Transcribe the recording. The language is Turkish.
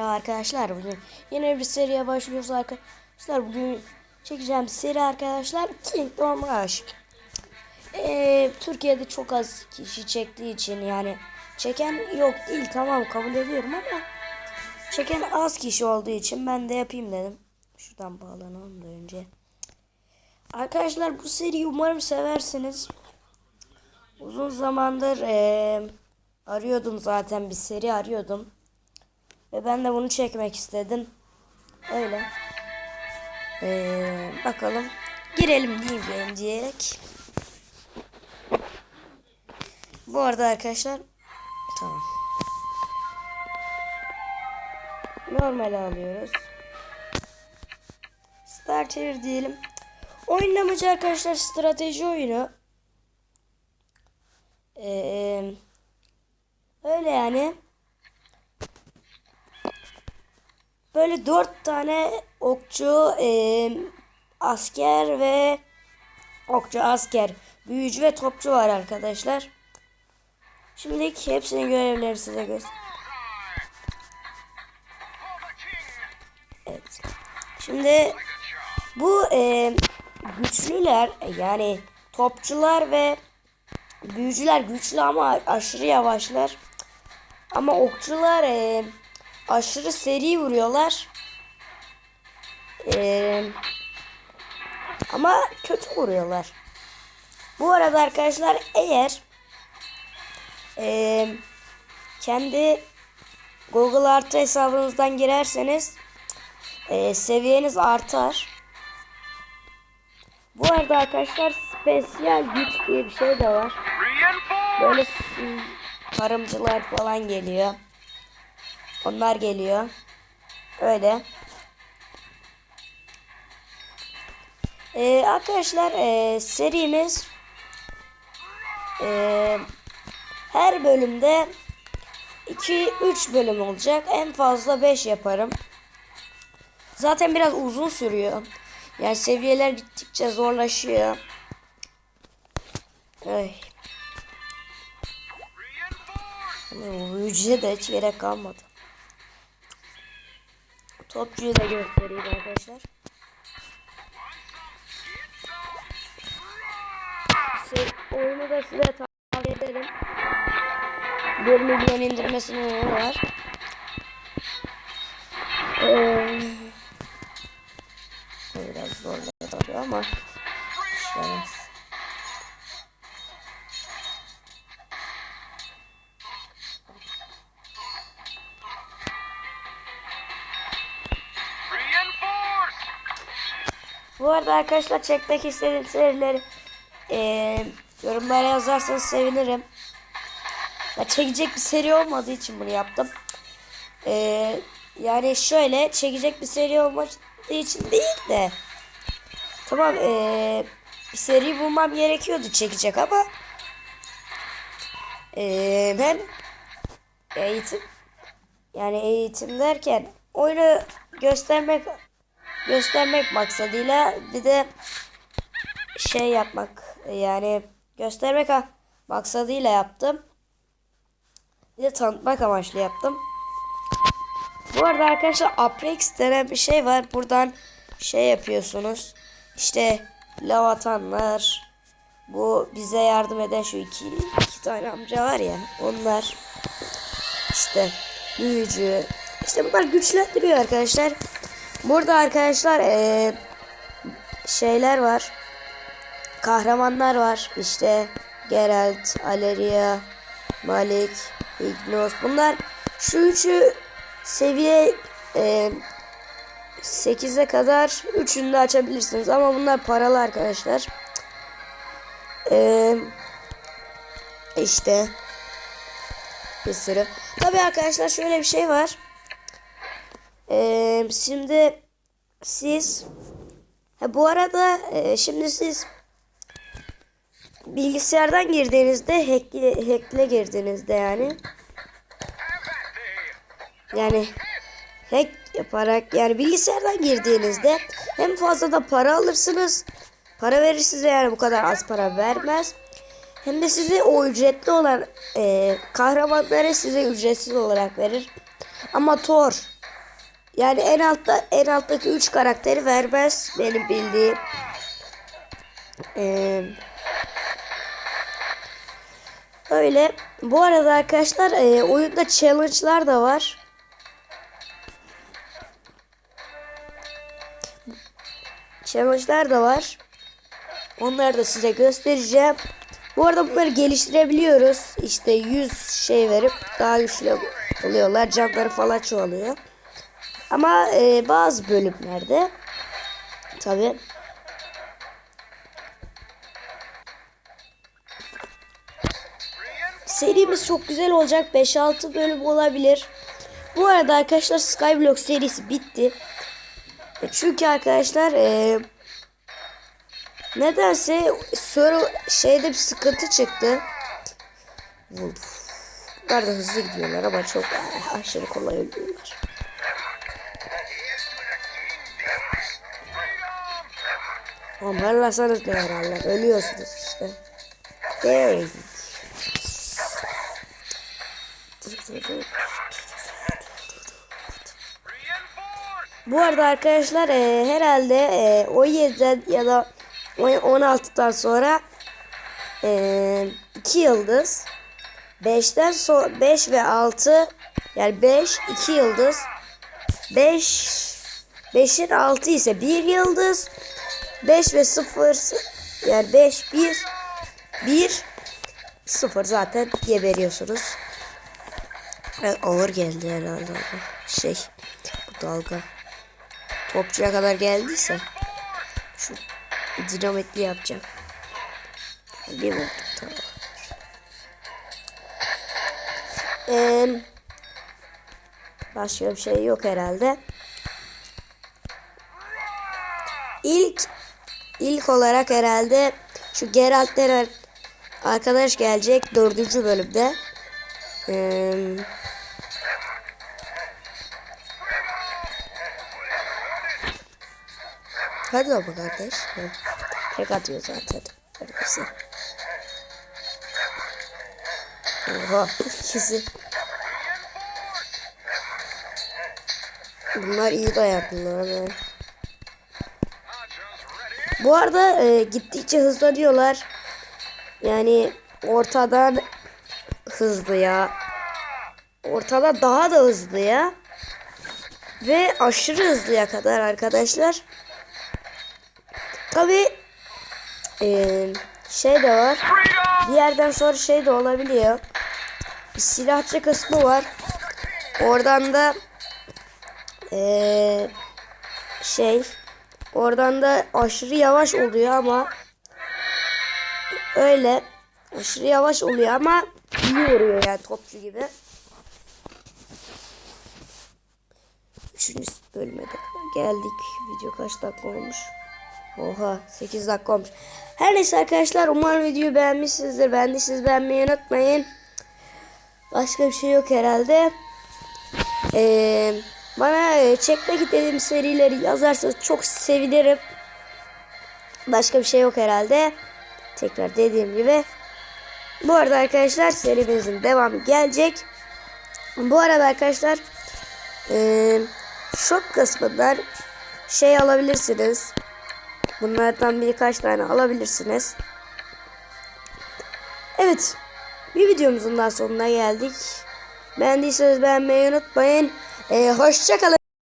Merhaba arkadaşlar bugün yeni bir seriye başlıyoruz arkadaşlar. Bugün çekeceğim seri arkadaşlar Kingdom Rush ee, Türkiye'de çok az kişi çektiği için yani çeken yok değil tamam kabul ediyorum ama çeken az kişi olduğu için ben de yapayım dedim. Şuradan bağlanalım da önce. Arkadaşlar bu seriyi umarım seversiniz. Uzun zamandır ee, arıyordum zaten bir seri arıyordum ve ben de bunu çekmek istedim. Öyle. Ee, bakalım. Girelim diyeyim diyerek. Bu arada arkadaşlar. Tamam. Normal alıyoruz. Starter diyelim. Oyun amacı arkadaşlar strateji oyunu. Ee, öyle yani. Böyle dört tane okçu, e, asker ve okçu, asker, büyücü ve topçu var arkadaşlar. Şimdi hepsinin görevleri size göster. Evet. Şimdi bu e, güçlüler yani topçular ve büyücüler güçlü ama aşırı yavaşlar. Ama okçular e, aşırı seri vuruyorlar. Ee, ama kötü vuruyorlar. Bu arada arkadaşlar eğer e, kendi Google Artı hesabınızdan girerseniz e, seviyeniz artar. Bu arada arkadaşlar spesiyel güç diye bir şey de var. Böyle tarımcılar falan geliyor. Onlar geliyor. Öyle. Ee, arkadaşlar e, serimiz e, her bölümde 2-3 bölüm olacak. En fazla 5 yaparım. Zaten biraz uzun sürüyor. Yani seviyeler gittikçe zorlaşıyor. Ay. Büyücüye de hiç gerek kalmadı. Topçuyu da göstereyim arkadaşlar. Şey, oyunu da size tavsiye ederim. 1 milyon indirmesine var. Ee, biraz zorladı ama şöyle. Arada arkadaşlar çekmek istediğim serileri e, yorumlara yazarsanız sevinirim. Ya çekecek bir seri olmadığı için bunu yaptım. E, yani şöyle çekecek bir seri olmadığı için değil de tamam e, bir seri bulmam gerekiyordu çekecek ama e, ben eğitim yani eğitim derken oyunu göstermek göstermek maksadıyla bir de şey yapmak yani göstermek maksadıyla yaptım. Bir de tanıtmak amaçlı yaptım. Bu arada arkadaşlar Aprex denen bir şey var. Buradan şey yapıyorsunuz. İşte lav atanlar. Bu bize yardım eden şu iki, iki tane amca var ya. Onlar. işte büyücü. İşte bunlar güçlendiriyor arkadaşlar. Burada arkadaşlar ee, şeyler var. Kahramanlar var. İşte Geralt, Aleria, Malik, Ignos. Bunlar şu üçü seviye e, 8'e kadar üçünü de açabilirsiniz. Ama bunlar paralı arkadaşlar. E, işte bir sürü. Tabi arkadaşlar şöyle bir şey var. Şimdi siz ha, bu arada e, şimdi siz bilgisayardan girdiğinizde hackle, hackle girdiğinizde yani. Yani hack yaparak yani bilgisayardan girdiğinizde hem fazla da para alırsınız. Para verir size yani bu kadar az para vermez. Hem de size o ücretli olan e, kahramanları size ücretsiz olarak verir. Ama Thor Yani en altta en alttaki 3 karakteri vermez benim bildiğim. Ee, öyle. Bu arada arkadaşlar e, oyunda challenge'lar da var. Challenge'lar da var. Onları da size göstereceğim. Bu arada bunları geliştirebiliyoruz. İşte 100 şey verip daha güçlü oluyorlar. Canları falan çoğalıyor. Ama e, bazı bölümlerde tabi serimiz çok güzel olacak. 5-6 bölüm olabilir. Bu arada arkadaşlar Skyblock serisi bitti. Çünkü arkadaşlar e, nedense soru şeyde bir sıkıntı çıktı. Wolf. Bunlar da hızlı gidiyorlar ama çok aşırı kolay ölüyorlar. Amarlasanız ne yararlar? Ölüyorsunuz işte. There. Bu arada arkadaşlar e, herhalde e, 17'den ya da 16'dan sonra e, 2 yıldız 5'ten sonra 5 ve 6 yani 5 2 yıldız 5 5'in 6 ise 1 yıldız 5 ve 0 yani 5 1 1 0 zaten geberiyorsunuz. Evet, ağır geldi herhalde şey bu dalga topçuya kadar geldiyse şu dinamitli yapacağım. Bir vurdum tamam. Ee, başka bir şey yok herhalde. İlk ilk olarak herhalde şu Geralt denen arkadaş gelecek dördüncü bölümde. Ee, hadi baba kardeş. Tek atıyor zaten. Neredeyse. Oha ikisi. Bunlar iyi dayandılar. be. Bu arada e, gittikçe hızlanıyorlar. Yani ortadan hızlı ya. Ortada daha da hızlı ya. Ve aşırı hızlıya kadar arkadaşlar. Tabi şey de var. Bir yerden sonra şey de olabiliyor. Bir silahçı kısmı var. Oradan da eee, şey oradan da aşırı yavaş oluyor ama öyle aşırı yavaş oluyor ama iyi vuruyor yani topçu gibi. Üçüncü bölüme geldik. Video kaç dakika olmuş? Oha 8 dakika olmuş. Her neyse arkadaşlar umarım videoyu beğenmişsinizdir. Beğendiyseniz beğenmeyi unutmayın. Başka bir şey yok herhalde. Ee, bana e, çekmek istediğim serileri yazarsanız çok sevinirim. Başka bir şey yok herhalde. Tekrar dediğim gibi. Bu arada arkadaşlar serimizin devamı gelecek. Bu arada arkadaşlar eee shop kısmından şey alabilirsiniz. Bunlardan birkaç tane alabilirsiniz. Evet. Bir videomuzun daha sonuna geldik. Beğendiyseniz beğenmeyi unutmayın. Ee, hoşçakalın.